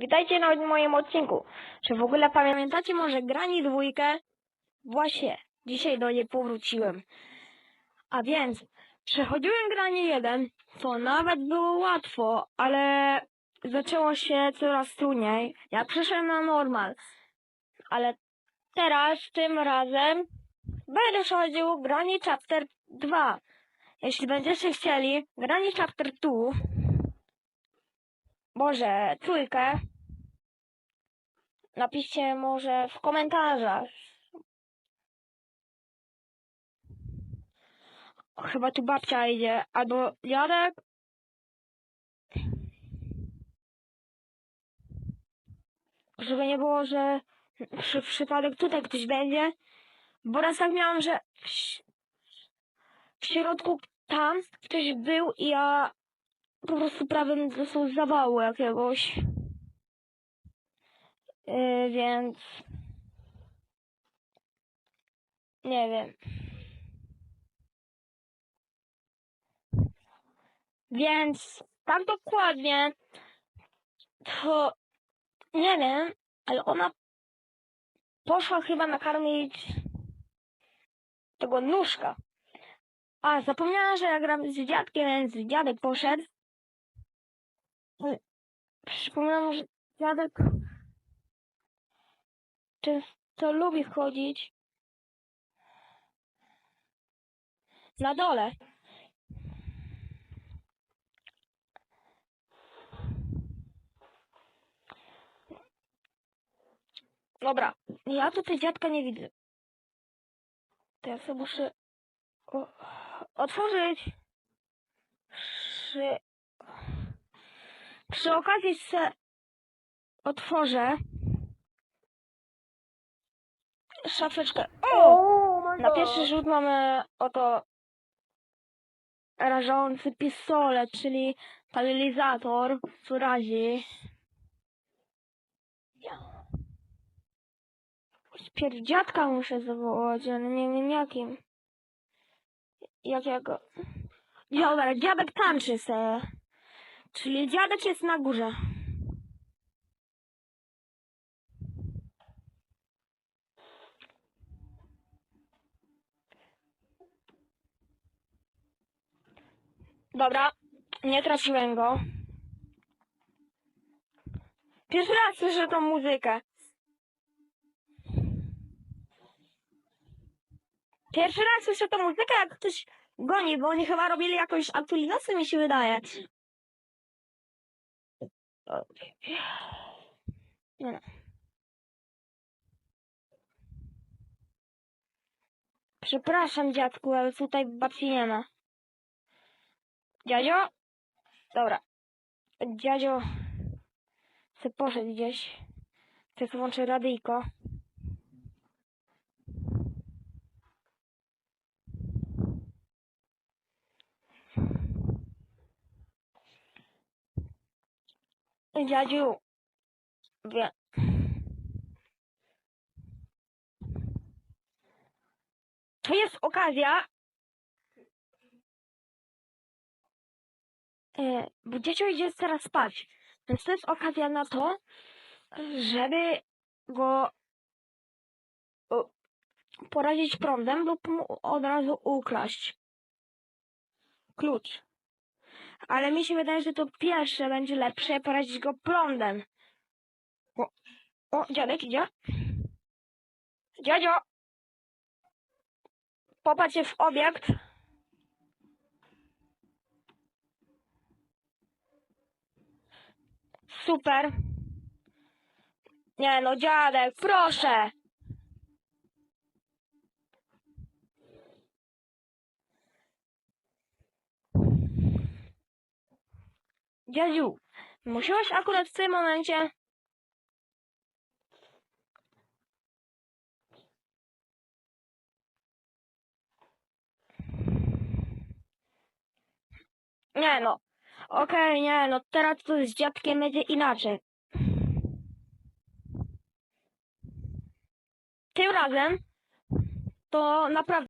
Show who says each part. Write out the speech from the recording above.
Speaker 1: Witajcie na moim odcinku. Czy w ogóle pamiętacie może grani dwójkę? Właśnie, dzisiaj do niej powróciłem. A więc, przechodziłem granie jeden, to nawet było łatwo, ale zaczęło się coraz trudniej. Ja przeszedłem na normal, ale teraz, tym razem, będę przechodził granie chapter 2. Jeśli będziecie chcieli, granie chapter 2, Boże, trójkę. Napiszcie może w komentarzach. Chyba tu babcia idzie, albo dziadek. Żeby nie było, że przy przypadek tutaj ktoś będzie. Bo raz tak miałam, że w, w środku tam ktoś był i ja po prostu prawie dostał zawału jakiegoś. Yy, więc nie wiem. Więc tak dokładnie to nie wiem, ale ona poszła chyba nakarmić tego nóżka. A, zapomniałam, że ja gram z dziadkiem, więc dziadek poszedł. Przypominam, że dziadek często lubi chodzić na dole. Dobra, ja tutaj dziadka nie widzę. To ja sobie muszę otworzyć. Przy okazji se otworzę szafeczkę. O! Na pierwszy rzut mamy oto rażący pistolet, czyli paralizator, co razi. Pierw dziadka muszę zawołać, ale nie wiem jakim. Jakiego? Dobra, dziadek tańczy se. Czyli dziadek jest na górze. Dobra, nie trafiłem go. Pierwszy raz słyszę tą muzykę. Pierwszy raz słyszę tą muzykę, jak ktoś goni, bo oni chyba robili jakąś aktualizację, mi się wydaje. No. Przepraszam, dziadku, ale tutaj babci nie ma. Dziadzio? Dobra. Dziadzio se poszedł gdzieś. Teraz włączę radyjko. Dziadziu. Wie. To jest okazja, E, bo dziecię idzie teraz spać. Więc to jest okazja na to, żeby go porazić prądem lub mu od razu ukraść. Klucz. Ale mi się wydaje, że to pierwsze będzie lepsze, porazić go prądem. O, o dziadek idzie. Dziadzio! Popatrz się w obiekt. Super. Nie no, dziadek, proszę. Dziadziu, musiałeś akurat w tym momencie... Nie no. Okej, nie no, teraz to z dziadkiem będzie inaczej. Tym razem to naprawdę